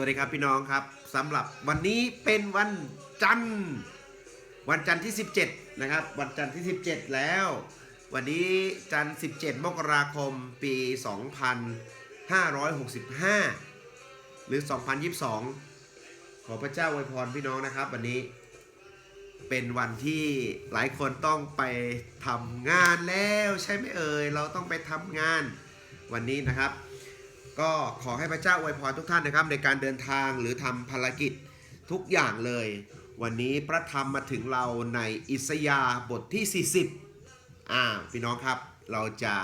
วัสดีครับพี่น้องครับสำหรับวันนี้เป็นวันจันทร์วันจันทร์ที่ 17 นะครับ วันจันทร์ที่ 17 แล้ว วันนี้จันทร์17 มกราคมปี 2565 หรือ 2022 ขอพระเจ้าอวยพรพี่น้องนะครับ วันนี้เป็นวันที่หลายคนต้องไปทำงานแล้วใช่ไหมเอ่ยเราต้องไปทำงานวันนี้นะครับ ก็ขอให้พระเจ้าอวยพรทุกท่านนะครับ ในการเดินทางหรือทำภารกิจทุกอย่างเลย วันนี้พระธรรมมาถึงเราในอิสยาบทที่ 40อ่าพี่น้องครับเราจะ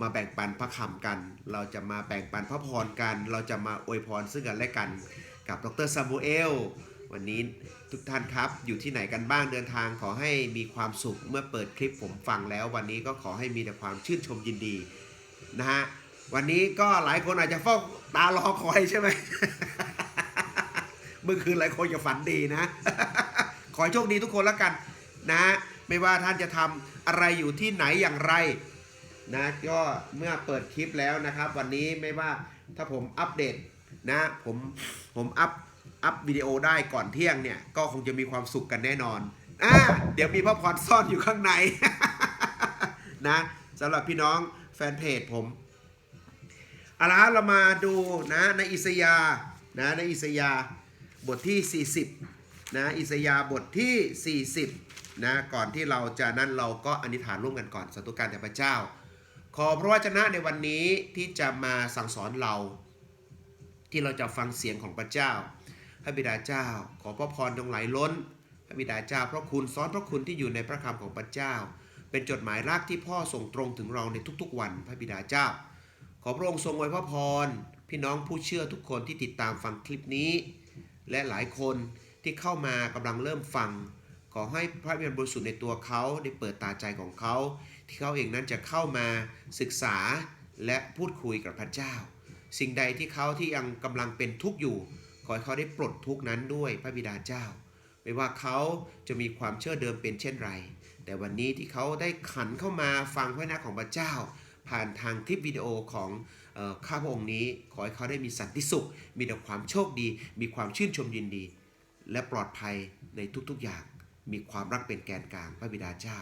มาแบ่งปันพระคำกัน เราจะมาแบ่งปันพระพรกัน เราจะมาอวยพรซึ่งกันและกันกับดรซามูเอลวันนี้ทุกท่านครับอยู่ที่ไหนกันบ้างเดินทางขอให้มีความสุขเมื่อเปิดคลิปผมฟังแล้ว วันนี้ก็ขอให้มีแต่ความชื่นชมยินดีนะฮะ วันนี้ก็หลายคนอาจจะเฝ้าตารอคอยใช่ไหม เมื่อคืนหลายคนจะฝันดีนะ ขอให้โชคดีทุกคนแล้วกันนะ ไม่ว่าท่านจะทำอะไรอยู่ที่ไหนอย่างไรนะก็เมื่อเปิดคลิปแล้วนะครับ วันนี้ไม่ว่าถ้าผมอัปเดตนะผมผมอัพอัพวิดีโอได้ก่อนเที่ยงเนี่ย ก็คงจะมีความสุขกันแน่นอนอ่าเดี๋ยวมีพระพรซ่อนอยู่ข้างใน นะสำหรับพี่น้องแฟนเพจผม เอาละฮะเรามาดูนะในอิสยานะในอิสยาบทที่ 40นะอิสยาบทที่ 40นะก่อนที่เราจะนั่นเราก็อธิษฐานร่วมกันก่อนสาธุการแด่พระเจ้า ขอพระวจนะในวันนี้ที่จะมาสั่งสอนเรา ที่เราจะฟังเสียงของพระเจ้า พระบิดาเจ้า ขอพระพรจงไหลล้น พระบิดาเจ้าพระคุณซ้อนพระคุณที่อยู่ในพระคำของพระเจ้า เป็นจดหมายรักที่พ่อส่งตรงถึงเราในทุกๆวัน พระบิดาเจ้า พระองค์ทรงอวยพระพร พี่น้องผู้เชื่อทุกคนที่ติดตามฟังคลิปนี้ และหลายคนที่เข้ามากำลังเริ่มฟัง ขอให้พระวิญญาณบริสุทธิ์ในตัวเขาได้เปิดตาใจของเขา ที่เขาเองนั้นจะเข้ามาศึกษาและพูดคุยกับพระเจ้า สิ่งใดที่เขาที่ยังกำลังเป็นทุกข์อยู่ ขอให้เขาได้ปลดทุกข์นั้นด้วยพระบิดาเจ้า ไม่ว่าเขาจะมีความเชื่อเดิมเป็นเช่นไร แต่วันนี้ที่เขาได้ขันเข้ามาฟังพระนะของพระเจ้า ผ่านทางคลิปวิดีโอของออข้าพระองค์นี้ ขอให้เขาได้มีสันติสุข มีแต่ความโชคดี มีความชื่นชมยินดี และปลอดภัยในทุกๆอย่าง มีความรักเป็นแกนกลางพระบิดาเจ้า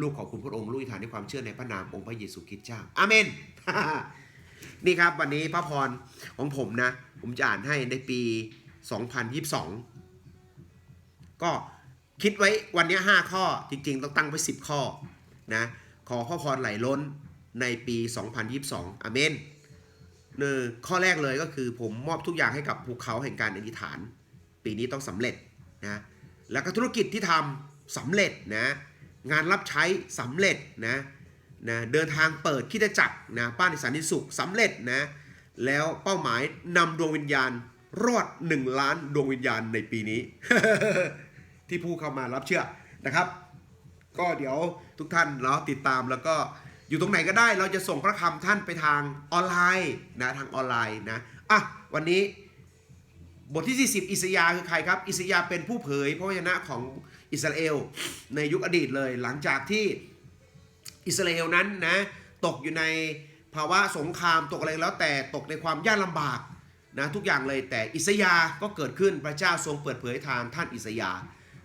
ลูกขอบคุณพระองค์ลูกอธิษฐานด้วยความเชื่อในพระนามองค์พระเยซูคริสต์เจ้าอาเมนนี่ครับวันนี้พระพรของผมนะ ผมจะอ่านให้ในปี 2022 ก็คิดไว้วันนี้ 5 ข้อจริง ๆ ต้องตั้งไว้ 10 ข้อนะขอพระพรไหลล้น ในปี 2022อเมนหนึ่งข้อแรกเลยก็คือผมมอบทุกอย่างให้กับภูเขาแห่งการอธิษฐาน ปีนี้ต้องสำเร็จนะแล้วก็ธุรกิจที่ทำสำเร็จนะงานรับใช้สำเร็จนะนะเดินทางเปิดคิดจักรนะป้านในสันติสุขสำเร็จนะแล้วเป้าหมายนำดวงวิญญาณรอด 1 ล้านดวงวิญญาณในปีนี้ ที่ผู้เข้ามารับเชื่อนะครับ ก็เดี๋ยวทุกท่านราติดตามแล้วก็ อยู่ตรงไหนก็ได้เราจะส่งพระคำท่านไปทางออนไลน์นะทางออนไลน์นะอะวันนี้บทที่ 40 อิสยาคือใครครับ อิสยาเป็นผู้เผยพระวจนะของอิสราเอลในยุคอดีตเลยหลังจากที่อิสราเอลนั้นนะตกอยู่ในภาวะสงครามตกอะไรแล้วแต่ตกในความยากลำบากนะทุกอย่างเลยแต่อิสยาก็เกิดขึ้นพระเจ้าทรงเปิดเผยทางท่านอิสยา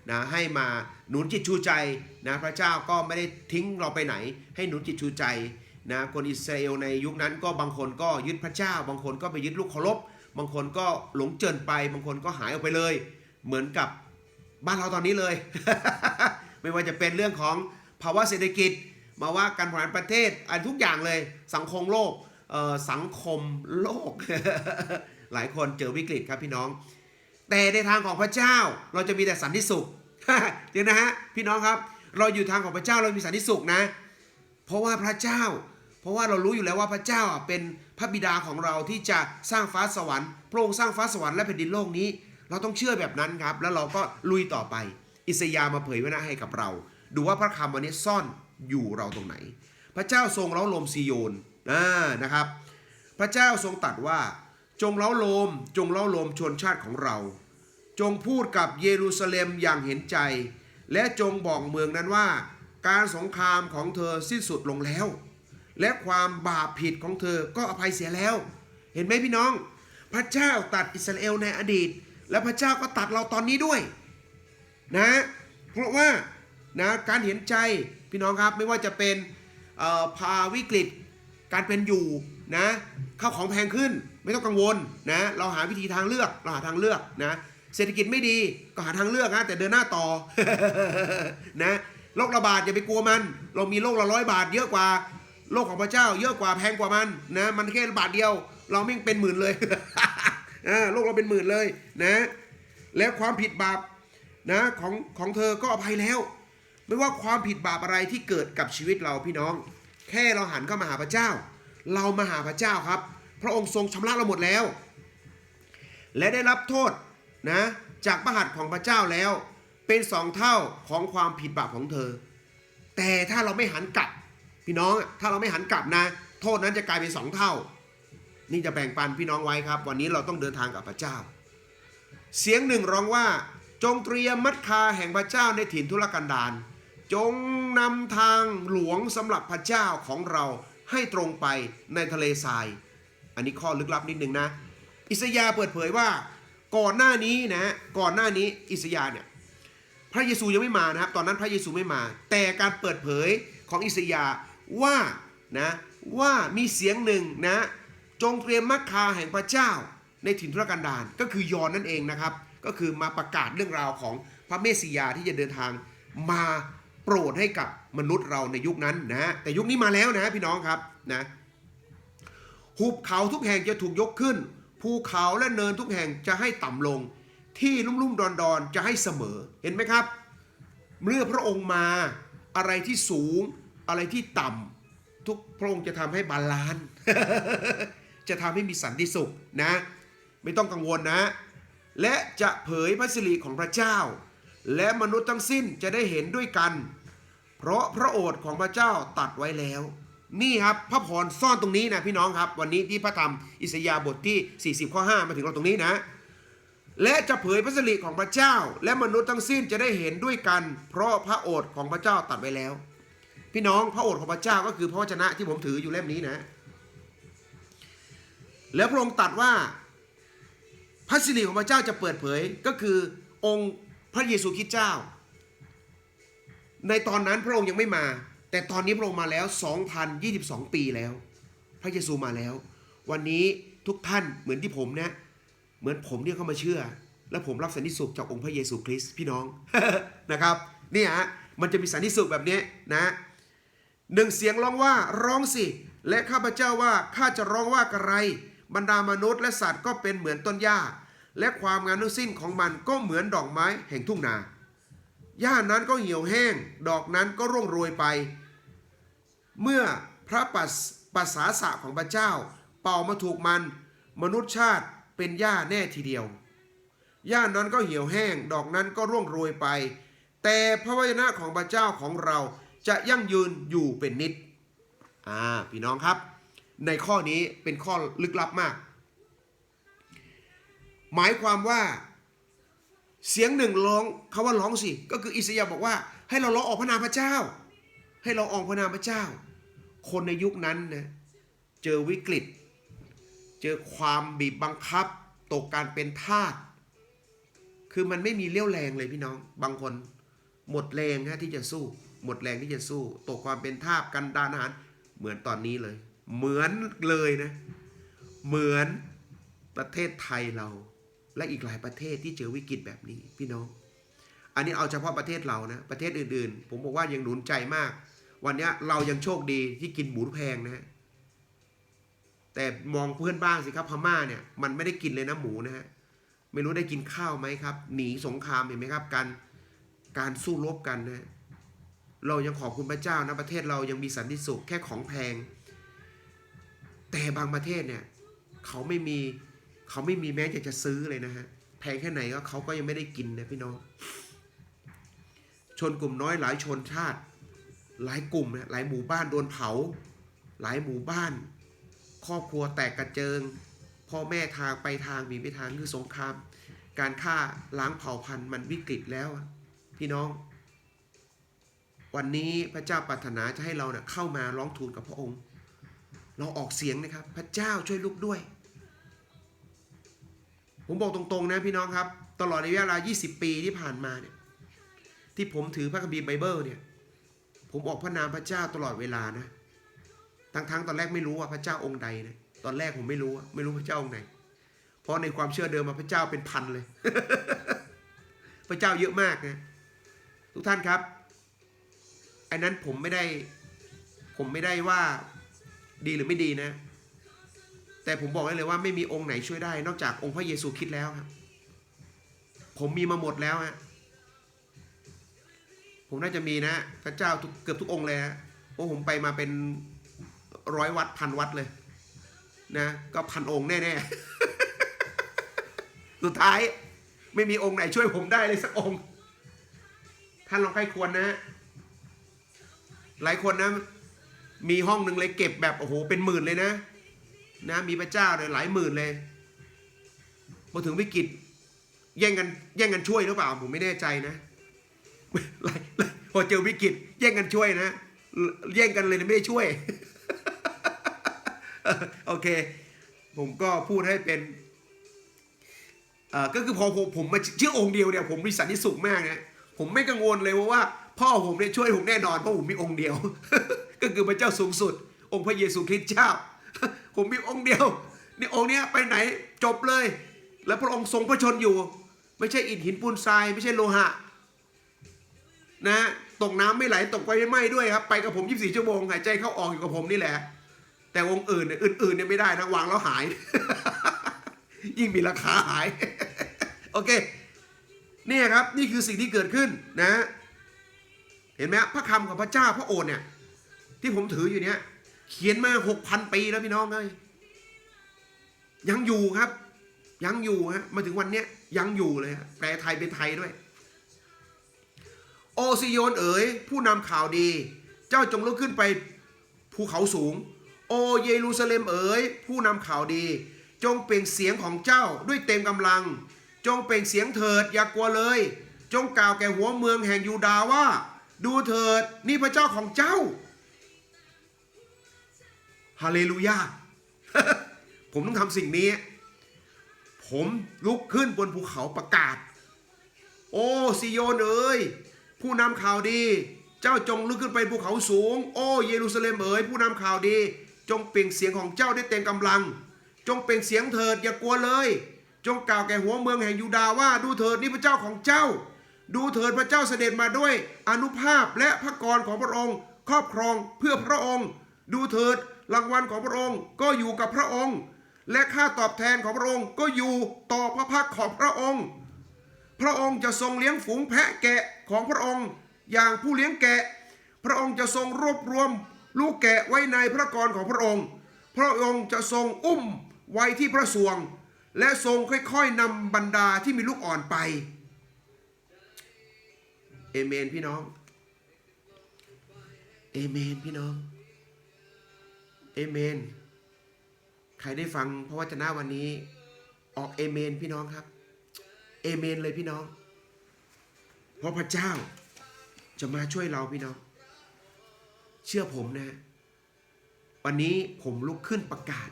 นะให้มาหนุนจิตชูใจนะพระเจ้าก็ไม่ได้ทิ้งเราไปไหน ให้หนุนจิตชูใจนะคนอิสราเอลในยุคนั้นก็บางคนก็ยึดพระเจ้า บางคนก็ไปยึดลูกเคารพบางคนก็หลงเจินไป บางคนก็หายออกไปเลย เหมือนกับบ้านเราตอนนี้เลย ไม่ว่าจะเป็นเรื่องของภาวะเศรษฐกิจ มาว่าการบริหารประเทศอะไรทุกอย่างเลย สังคมโลกสังคมโลก หลายคนเจอวิกฤตครับพี่น้อง แต่ในทางของพระเจ้าเราจะมีแต่สันติสุขเดี๋ยวนะฮะพี่น้องครับ เราอยู่ทางของพระเจ้าเรามีสันติสุขนะ เพราะว่าพระเจ้า เพราะว่าเรารู้อยู่แล้วว่าพระเจ้าอะเป็นพระบิดาของเราที่จะสร้างฟ้าสวรรค์พระองค์สร้างฟ้าสวรรค์และแผ่นดินโลกนี้ เราต้องเชื่อแบบนั้นครับ แล้วเราก็ลุยต่อไป อิสยาห์มาเผยไว้นะให้กับเรา ดูว่าพระคำวันนี้ซ่อนอยู่เราตรงไหน พระเจ้าทรงเล้าโลมซีโยนนะครับ พระเจ้าทรงตัดว่า จงเล้าโลม จงเล้าโลมชนชาติของเรา จงพูดกับเยรูซาเล็มอย่างเห็นใจ และจงบอกเมืองนั้นว่า การสงครามของเธอสิ้นสุดลงแล้ว และความบาปผิดของเธอก็อภัยเสียแล้ว เห็นไหมพี่น้อง พระเจ้าตัดอิสราเอลในอดีต และพระเจ้าก็ตัดเราตอนนี้ด้วย นะ เพราะว่านะการเห็นใจพี่น้องครับไม่ว่าจะเป็นภาวิกฤต การเป็นอยู่นะข้าวของแพงขึ้น ไม่ต้องกังวลนะเราหาวิธีทางเลือกเราหาทางเลือกนะเศรษฐกิจไม่ดีก็หาทางเลือกนะแต่เดินหน้าต่อนะโรคระบาดอย่าไปกลัวมัน เรามีโรคละร้อยบาทเยอะกว่าโรคของพระเจ้าเยอะกว่าแพงกว่ามันนะมันแค่บาทเดียว เราไม่งเป็นหมื่นเลยโรคเราเป็นหมื่นเลยนะแล้วความผิดบาปนะของของเธอก็อภัยแล้ว ไม่ว่าความผิดบาปอะไรที่เกิดกับชีวิตเราพี่น้อง แค่เราหันเข้ามาหาพระเจ้า เรามาหาพระเจ้าครับ พระองค์ทรงชำระเราหมดแล้ว และได้รับโทษนะจากพระหัตถ์ของพระเจ้าแล้ว เป็นสองเท่าของความผิดบาปของเธอ แต่ถ้าเราไม่หันกลับ พี่น้องถ้าเราไม่หันกลับนะ โทษนั้นจะกลายเป็นสองเท่า นี่จะแบ่งปันพี่น้องไว้ครับ วันนี้เราต้องเดินทางกับพระเจ้า เสียงหนึ่งร้องว่าจงเตรียมมัดคาแห่งพระเจ้าในถิ่นทุรกันดารจงนำทางหลวงสำหรับพระเจ้าของเราให้ตรงไปในทะเลทราย อันนี้ข้อลึกลับนิดนึงนะ อิสยาเปิดเผยว่าก่อนหน้านี้นะก่อนหน้านี้อิสยาเนี่ยพระเยซูยังไม่มานะครับ ตอนนั้นพระเยซูไม่มา แต่การเปิดเผยของอิสยาว่านะว่ามีเสียงหนึ่งนะจงเตรียมมัคคาแห่งพระเจ้าในถิ่นทุรกันดารก็คือยอนนั่นเองนะครับ ก็คือมาประกาศเรื่องราวของพระเมสสิยาที่จะเดินทางมาโปรดให้กับมนุษย์เราในยุคนั้นนะแต่ยุคนี้มาแล้วนะพี่น้องครับนะ หุบเขาทุกแห่งจะถูกยกขึ้น ภูเขาและเนินทุกแห่งจะให้ต่ำลง ที่ลุ่มๆดอนๆจะให้เสมอ เห็นไหมครับ เมื่อพระองค์มาอะไรที่สูง อะไรที่ต่ำทุกพระองค์จะทำให้บาลานซ์จะทำให้มีสันติสุขนะ ไม่ต้องกังวลนะ และจะเผยพระสิริของพระเจ้า และมนุษย์ทั้งสิ้นจะได้เห็นด้วยกัน เพราะพระโอษฐ์ของพระเจ้าตัดไว้แล้ว นี่ครับพระพรซ่อนตรงนี้นะพี่น้องครับ วันนี้ที่พระธรรมอิสยาห์บทที่ 40 ข้อ 5 มาถึงเราตรงนี้นะ และจะเผยพระสิริของพระเจ้า และมนุษย์ทั้งสิ้นจะได้เห็นด้วยกัน เพราะพระโอษฐ์ของพระเจ้าตัดไว้แล้ว พี่น้องพระโอษฐ์ของพระเจ้าก็คือพระวจนะที่ผมถืออยู่เล่มนี้นะ แล้วพระองค์ตัดว่าพระสิริของพระเจ้าจะเปิดเผยก็คือองค์พระเยซูคริสต์เจ้า ในตอนนั้นพระองค์ยังไม่มา แต่ตอนนี้พระองค์มาแล้ว 2,022 ปีแล้ว พระเยซูมาแล้ว วันนี้ทุกท่านเหมือนที่ผมนะ เหมือนผมเนี่ยเข้ามาเชื่อ และผมรับสันติสุขจากองค์พระเยซูคริสต์พี่น้องนะครับเนี่ยฮะมันจะมีสันติสุขแบบนี้นะหนึ่งเสียงร้องว่าร้องสิ และข้าพเจ้าว่าข้าจะร้องว่ากระไร บรรดามนุษย์และสัตว์ก็เป็นเหมือนต้นหญ้า และความงามทั้งสิ้นของมันก็เหมือนดอกไม้แห่งทุ่งนาหญ้านั้นก็เหี่ยวแห้ง ดอกนั้นก็ร่วงโรยไป เมื่อพระปัสปัสสาสะของพระเจ้า เป่ามาถูกมัน มนุษย์ชาติเป็นหญ้าแน่ทีเดียวหญ้านั้นก็เหี่ยวแห้ง ดอกนั้นก็ร่วงโรยไป แต่พระวจนะของพระเจ้าของเราจะยั่งยืนอยู่เป็นนิดอ่าพี่น้องครับ ในข้อนี้เป็นข้อลึกลับมาก หมายความว่าเสียงหนึ่งร้องคาว่าร้องสิ ก็คืออิสยาห์บอกว่า ให้เราร้องออกพระนามพระเจ้า ให้เราออกพระนามพระเจ้า คนในยุคนั้นนะเจอวิกฤต เจอความบีบบังคับ ตกการเป็นทาสคือมันไม่มีเลี้ยวแรงเลยพี่น้อง บางคนหมดแรงฮะที่จะสู้ หมดแรงที่จะสู้ ตกความเป็นทาสกันดานอาหารเหมือนตอนนี้เลย เหมือนเลยนะ เหมือนประเทศไทยเรา และอีกหลายประเทศที่เจอวิกฤตแบบนี้พี่น้อง อันนี้เอาเฉพาะประเทศเรานะ ประเทศอื่นๆ ผมบอกว่ายังหนุนใจมาก วันนี้เรายังโชคดีที่กินหมูแพงนะฮะแต่มองเพื่อนบ้างสิครับพม่าเนี่ยมันไม่ได้กินเลยนะหมูนะฮะไม่รู้ได้กินข้าวไหมครับ หนีสงครามเห็นไหมครับ การการสู้รบกันนะเรายังขอบคุณพระเจ้านะประเทศเรายังมีสันติสุขแค่ของแพง แต่บางประเทศเนี่ยเขาไม่มีเขาไม่มีแม้จะจะซื้อเลยนะฮะแพงแค่ไหนก็เขาก็ยังไม่ได้กินนะพี่น้องชนกลุ่มน้อยหลายชนชาติ หลายกลุ่มนะหลายหมู่บ้านโดนเผา หลายหมู่บ้าน ครอบครัวแตกกระเจิง พ่อแม่ทางไปทางมีไปทางคือสงคราม การฆ่าล้างเผ่าพันธุ์มันวิกฤตแล้ว พี่น้อง วันนี้พระเจ้าปรารถนาจะให้เราเนะ่ยเข้ามาร้องทูลกับพระองค์ เราออกเสียงนะครับ พระเจ้าช่วยลูกด้วย ผมบอกตรงๆนะพี่น้องครับ ตลอดระยะเวลา 20 ปีที่ผ่านมาเนี่ยที่ผมถือพระคัมภีร์ไบเบิลเนี่ย ผมออกพระนามพระเจ้าตลอดเวลานะทั้งๆตอนแรกไม่รู้ว่าพระเจ้าองค์ใดนะตอนแรกผมไม่รู้ไม่รู้พระเจ้าองค์ไหนเพราะในความเชื่อเดิมมาพระเจ้าเป็นพันเลย พระเจ้าเยอะมากนะทุกท่านครับไอันนั้นผมไม่ได้ ผมไม่ได้ว่าดีหรือไม่ดีนะ แต่ผมบอกได้เลยว่าไม่มีองค์ไหนช่วยได้ นอกจากองค์พระเยซูคริดแล้วครับผมมีมาหมดแล้วฮะ ผมน่าจะมีนะพระเจ้าเกือบทุกองค์เลยฮะโอ้ผมไปมาเป็นร้อยวัดพันวัดเลยนะก็พันองค์แน่ๆ สุดท้ายไม่มีองค์ไหนช่วยผมได้เลยสักองค์ ท่านลองใครควรนะ หลายคนนะ มีห้องหนึ่งเลยเก็บแบบโอ้โหเป็นหมื่นเลยนะ นะมีพระเจ้าเลยหลายหมื่นเลยพอถึงวิกฤตแย่งกันแย่งกันช่วยหรือเปล่าผมไม่แน่ใจนะ พอเจอวิกฤตแย่งกันช่วยนะ แย่งกันเลยนะไม่ได้ช่วย โอเค ผมก็พูดให้เป็นก็คือพอผมผมมาเชื่อองค์เดียวเนี่ยผมมีสันนิสุขมากนะผมไม่กังวลเลยว่า พ่อผมเนี่ยช่วยผมแน่นอนเพราะผมมีองค์เดียว ก็คือพระเจ้าสูงสุด องค์พระเยซูคริสต์เจ้า ผมมีองค์เดียวนี่องค์เนี้ยไปไหนจบเลย แล้วพระองค์ทรงพระชนอยู่ ไม่ใช่อิฐหินปูนทราย ไม่ใช่โลหะ นะตกน้ำไม่ไหลตกไฟไม่ไหม้ด้วยครับ ไปกับผม 24 ชั่วโมงหายใจเข้าออกอยู่กับผมนี่แหละ แต่องค์อื่นเนี่ยอื่นๆเนี่ยไม่ได้นะวางแล้วหาย ยิ่งมีราคาหาย โอเคนี่ครับนี่คือสิ่งที่เกิดขึ้นนะ เห็นไหมพระคำของพระเจ้าพระโอษฐ์เนี่ย ที่ผมถืออยู่เนี่ยเขียนมาหกพันปีแล้วพี่น้องเลยยังอยู่ครับ ยังอยู่ฮะมาถึงวันเนี้ยยังอยู่เลยแปลไทยเป็นไทยด้วย โอซิโยนเอ๋ยผู้นำข่าวดี เจ้าจงลุกขึ้นไปภูเขาสูง โอเยรูซาเล็มเอ๋ยผู้นำข่าวดี จงเปล่งเสียงของเจ้าด้วยเต็มกำลัง จงเปล่งเสียงเถิดอย่ากกลัวเลย จงกล่าวแก่หัวเมืองแห่งยูดาว่า ดูเถิดนี่พระเจ้าของเจ้าฮาเลลูยาผมต้องทำสิ่งนี้ ผมลุกขึ้นบนภูเขาประกาศ โอซิโยนเอ๋ย ผู้นำข่าวดี เจ้าจงลุกขึ้นไปภูเขาสูง โอ้เยรูซาเล็มเอ๋ยผู้นำข่าวดี จงเปล่งเสียงของเจ้าได้เต็มกำลัง จงเปล่งเสียงเถิดอย่ากลัวเลย จงกล่าวแก่หัวเมืองแห่งยูดาห์ว่าดูเถิดนี่พระเจ้าของเจ้า ดูเถิดพระเจ้าเสด็จมาด้วยอนุภาพและพระกรของพระองค์ ครอบครองเพื่อพระองค์ ดูเถิดรางวัลของพระองค์ก็อยู่กับพระองค์ และค่าตอบแทนของพระองค์ก็อยู่ต่อพระพักของพระองค์ พระองค์จะทรงเลี้ยงฝูงแพะแกะของพระองค์อย่างผู้เลี้ยงแกะ พระองค์จะทรงรวบรวมลูกแกะไว้ในพระกรของพระองค์ พระองค์จะทรงอุ้มไว้ที่พระสวง และทรงค่อยๆนำบรรดาที่มีลูกอ่อนไป เอเมนพี่น้อง เอเมนพี่น้อง เอเมน ใครได้ฟังพระวจนะวันนี้ ออกเอเมนพี่น้องครับ เอเมนเลยพี่น้อง เพราะพระเจ้าจะมาช่วยเราพี่น้อง เชื่อผมนะ วันนี้ผมลุกขึ้นประกาศ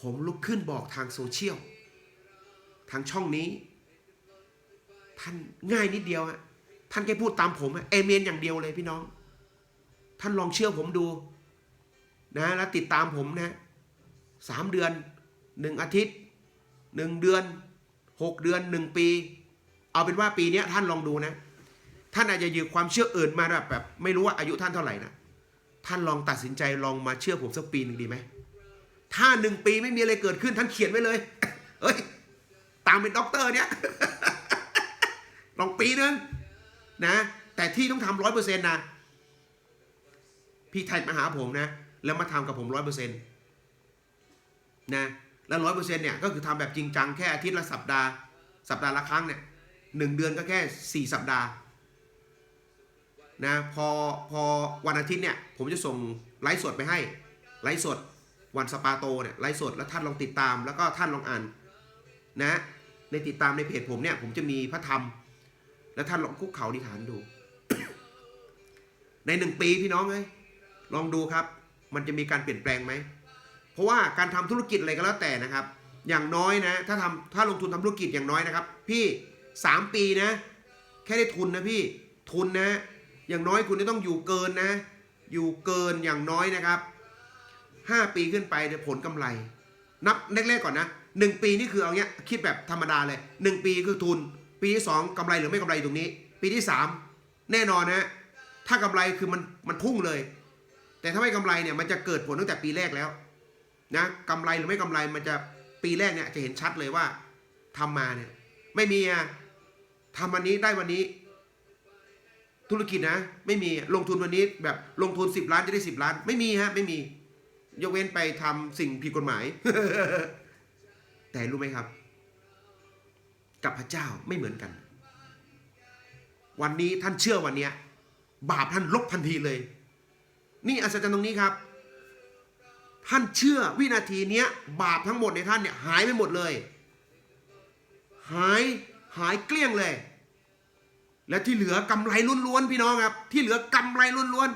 ผมลุกขึ้นบอกทางโซเชียล ทางช่องนี้ ท่านง่ายนิดเดียวฮะท่านแค่พูดตามผมอะเอเมนอย่างเดียวเลยพี่น้อง ท่านลองเชื่อผมดูนะแล้วติดตามผมนะสามเดือนหนึ่งอาทิตย์หนึ่งเดือน หกเดือนหนึ่งปี เอาเป็นว่าปีนี้ท่านลองดูนะ ท่านอาจจะยืมความเชื่ออื่นมาแบบแบบ ไม่รู้ว่าอายุท่านเท่าไหร่นะท่านลองตัดสินใจลองมาเชื่อผมสักปีหนึ่งดีไหมถ้าหนึ่งปีไม่มีอะไรเกิดขึ้นท่านเขียนไว้เลยเฮ้ยตามเป็นด็อกเตอร์เนี่ยลองปีหนึ่งนะ แต่ที่ต้องทำร้อยเปอร์เซ็นต์นะพี่ไทยมาหาผมนะ แล้วมาทำกับผมร้อยเปอร์เซ็นต์นะ แล้วร้อยเปอร์เซ็นต์เนี่ยก็คือทำแบบจริงจังแค่อาทิตย์ละสัปดาห์ สัปดาห์ละครั้งเนี่ยหนึ่งเดือนก็แค่สี่สัปดาห์นะพอพอวันอาทิตย์เนี่ยผมจะส่งไลฟ์สดไปให้ไลฟ์สดวันสปาโตเนี่ยไลฟ์สดแล้วท่านลองติดตามแล้วก็ท่านลองอ่านนะในติดตามในเพจผมเนี่ยผมจะมีพระธรรม แล้วท่านลองคุกเข่าอธิฐานดู ในหนึ่งปีพี่น้องเลยลองดูครับ มันจะมีการเปลี่ยนแปลงไหม ราะว่าการทำธุรกิจอะไรก็แล้วแต่นะครับ อย่างน้อยนะถ้าทำถ้าลงทุนทำธุรกิจอย่างน้อยนะครับ พี่สามปีนะ แค่ได้ทุนนะพี่ทุนนะ อย่างน้อยคุณจะต้องอยู่เกินนะ อยู่เกินอย่างน้อยนะครับห้าปีขึ้นไปเนี่ยผลกำไร นับแรกๆก่อนนะหนึ่งปีนี่คือเอาเงี้ยคิดแบบธรรมดาเลยหนึ่งปีคือทุน ปีที่สองกำไรหรือไม่กำไรตรงนี้ ปีที่สามแน่นอนนะถ้ากำไรคือมันมันพุ่งเลย แต่ถ้าไม่กำไรเนี่ยมันจะเกิดผลตั้งแต่ปีแรกแล้ว นะกำไรหรือไม่กำไรมันจะปีแรกเนี่ยจะเห็นชัดเลยว่าทำมาเนี่ยไม่มีอะทำวันนี้ได้วันนี้ ธุรกิจนะ ไม่มีลงทุนวันนี้แบบลงทุน 10 ล้านจะได้ 10 ล้าน ไม่มีฮะไม่มี ยกเว้นไปทำสิ่งผิดกฎหมาย แต่รู้ไหมครับ กับพระเจ้าไม่เหมือนกัน วันนี้ท่านเชื่อวันเนี้ยบาปท่านลบทันทีเลย นี่อัศจรรย์ตรงนี้ครับ ท่านเชื่อวินาทีเนี้ยบาปทั้งหมดในท่านเนี่ยหายไปหมดเลย หายหายเกลี้ยงเลย และที่เหลือกำไรล้วนๆพี่น้องครับ ที่เหลือกำไรล้วน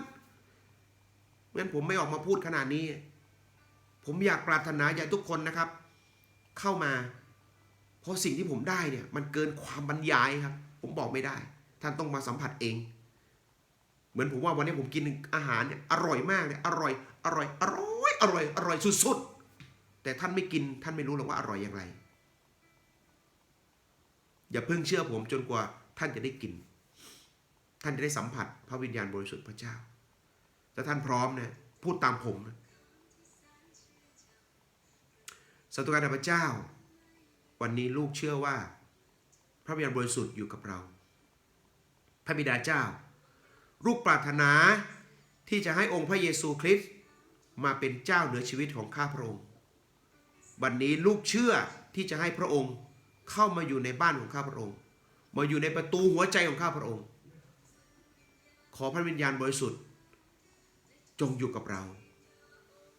ๆงั้นผมไม่ออกมาพูดขนาดนี้ ผมอยากปรารถนาอยากให้ทุกคนนะครับ เข้ามา เพราะสิ่งที่ผมได้เนี่ยมันเกินความบรรยายครับ ผมบอกไม่ได้ ท่านต้องมาสัมผัสเอง เหมือนผมว่าวันนี้ผมกินอาหารเนี่ยอร่อยมากเลยอร่อยอร่อยอร่อยอร่อยอร่อยสุดๆ แต่ท่านไม่กินท่านไม่รู้หรอกว่าอร่อยอย่างไร อย่าเพิ่งเชื่อผมจนกว่าท่านจะได้กิน ท่านจะได้สัมผัสพระวิญญาณบริสุทธิ์พระเจ้าถ้าท่านพร้อมนะพูดตามผมนะสัตว์การพระเจ้า วันนี้ลูกเชื่อว่า พระวิญญาณบริสุทธิ์อยู่กับเรา พระบิดาเจ้า ลูกปรารถนาที่จะให้องค์พระเยซูคริสต์ มาเป็นเจ้าเหนือชีวิตของข้าพระองค์ วันนี้ลูกเชื่อที่จะให้พระองค์เข้ามาอยู่ในบ้านของข้าพระองค์ มาอยู่ในประตูหัวใจของข้าพระองค์ ขอพระวิญญาณบริสุทธิ์ จงอยู่กับเรา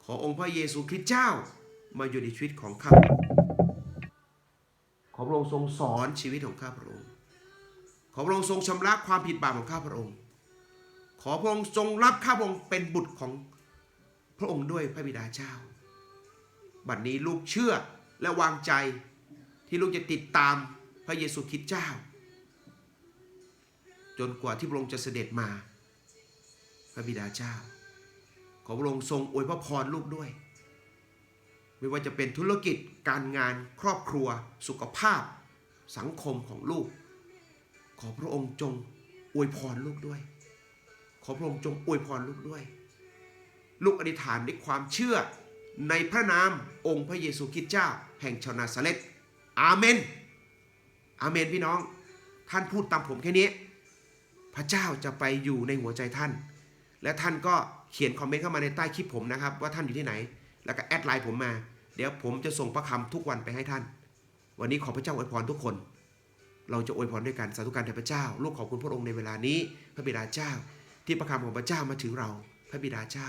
ขอองค์พระเยซูคริสต์เจ้ามาอยู่ในชีวิตของข้าขอพระองค์ทรงสอนชีวิตของข้าพระองค์ ขอพระองค์ทรงชำระความผิดบาปของข้าพระองค์ ขอพระองค์ทรงรับข้าพระองค์เป็นบุตรของ พระองค์ด้วยพระบิดาเจ้า บัดนี้ลูกเชื่อและวางใจที่ลูกจะติดตามพระเยซูคริสต์เจ้า จนกว่าที่พระองค์จะเสด็จมา พระบิดาเจ้า ขอพระองค์ทรงอวยพระพรลูกด้วย ไม่ว่าจะเป็นธุรกิจการงานครอบครัว สุขภาพ สังคมของลูก ขอพระองค์จงอวยพรลูกด้วย ขอพระองค์จงอวยพรลูกด้วย ลูกอธิษฐานด้วยความเชื่อ ในพระนามองค์พระเยซูคริสต์เจ้า แห่งชาวนาซาเรตอาเมน อาเมนพี่น้อง ท่านพูดตามผมแค่นี้ พระเจ้าจะไปอยู่ในหัวใจท่าน และท่านก็เขียนคอมเมนต์เข้ามาในใต้คลิปผมนะครับ ว่าท่านอยู่ที่ไหน แล้วก็แอดไลน์ผมมา เดี๋ยวผมจะส่งพระคำทุกวันไปให้ท่าน วันนี้ขอพระเจ้าอวยพรทุกคน เราจะอวยพรด้วยกันสาธุการแด่พระเจ้า ลูกขอบคุณพระองค์ในเวลานี้ พระบิดาเจ้า ที่ประคำของพระเจ้ามาถึงเรา พระบิดาเจ้า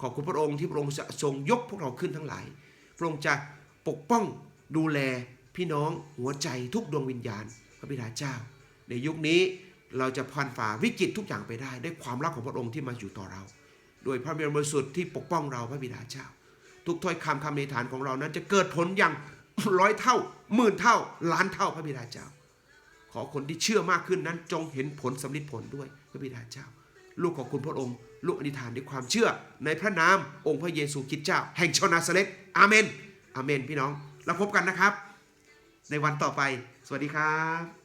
ขอบคุณพระองค์ที่พระองค์จะทรงยกพวกเราขึ้นทั้งหลาย พระองค์จะปกป้องดูแลพี่น้องหัวใจทุกดวงวิญญาณ พระบิดาเจ้า ในยุคนี้เราจะผ่านฝ่าวิกฤตทุกอย่างไปได้ด้วยความรักของพระองค์ที่มาอยู่ต่อเรา โดยพระวิญญาบริสุทธิ์ที่ปกป้องเราพระบิดาเจ้า ทุกถ้อยคำคำในฐานของเรานั้นจะเกิดผลอย่างร้อยเท่าหมื่นเท่าล้านเท่าพระบิดาเจ้า ขอคนที่เชื่อมากขึ้นนั้นจงเห็นผลสำลิดผลด้วยพระบิดาเจ้า ลูกขอบคุณพระองค์ ลูกอธิษฐานด้วยความเชื่อ ในพระนามองค์พระเยซูคริสต์เจ้า แห่งชาวนาซาเรตอาเมนอาเมน พี่น้อง แล้วพบกันนะครับ ในวันต่อไป สวัสดีครับ